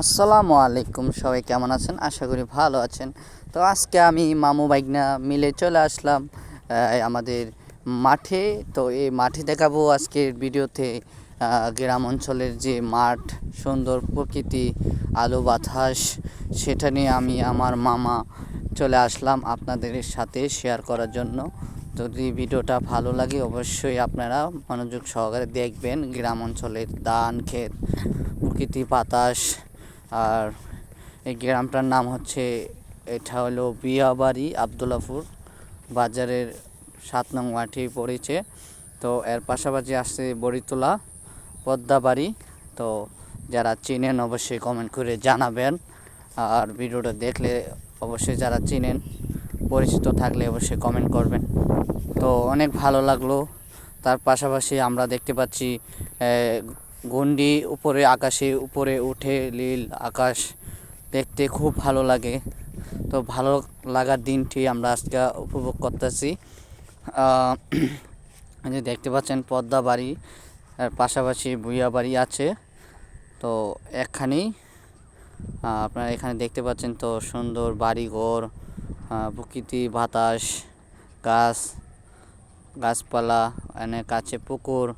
আসসালামু আলাইকুম, সবাই কেমন আছেন? আশা করি ভালো আছেন। তো আজকে আমি মামু বাইকনা মিলে চলে আসলাম আমাদের মাঠে। তো এই মাঠে দেখাবো আজকের ভিডিওতে গ্রাম অঞ্চলের যে মাঠ, সুন্দর প্রকৃতি, আলো বাতাস, সেটা নিয়ে আমি আমার মামা চলে আসলাম আপনাদের সাথে শেয়ার করার জন্য। যদি ভিডিওটা ভালো লাগে অবশ্যই আপনারা মনোযোগ সহকারে দেখবেন গ্রাম অঞ্চলের ধান, ক্ষেত, প্রকৃতি, বাতাস আর এই গ্রামটার নাম হচ্ছে, এটা হলো বিয়াবাড়ি আবদুল্লাপুর। বাজারের সাত নং মাঠে পড়েছে। তো এর পাশাপাশি আসছে বড়িতলা, পদ্মাবাড়ি। তো যারা চিনেন অবশ্যই কমেন্ট করে জানাবেন। আর ভিডিওটা দেখলে অবশ্যই যারা চিনেন, পরিচিত থাকলে অবশ্যই কমেন্ট করবেন। তো অনেক ভালো লাগল। তার পাশাপাশি আমরা দেখতে পাচ্ছি গন্ডি উপরে আকাশে উপরে উঠে নীল আকাশ দেখতে খুব ভালো লাগে। তো ভালো লাগার দিনটি আমরা আজকে উপভোগ করতেছি। যে দেখতে পাচ্ছেন পদ্মা বাড়ি এর পাশাপাশি ভুইয়া বাড়ি আছে। তো একখানেই আহ, আপনারা এখানে দেখতে পাচ্ছেন তো সুন্দর বাড়ি ঘর প্রকৃতি বাতাস গাছ গাছপালা অনেক আছে পুকুর।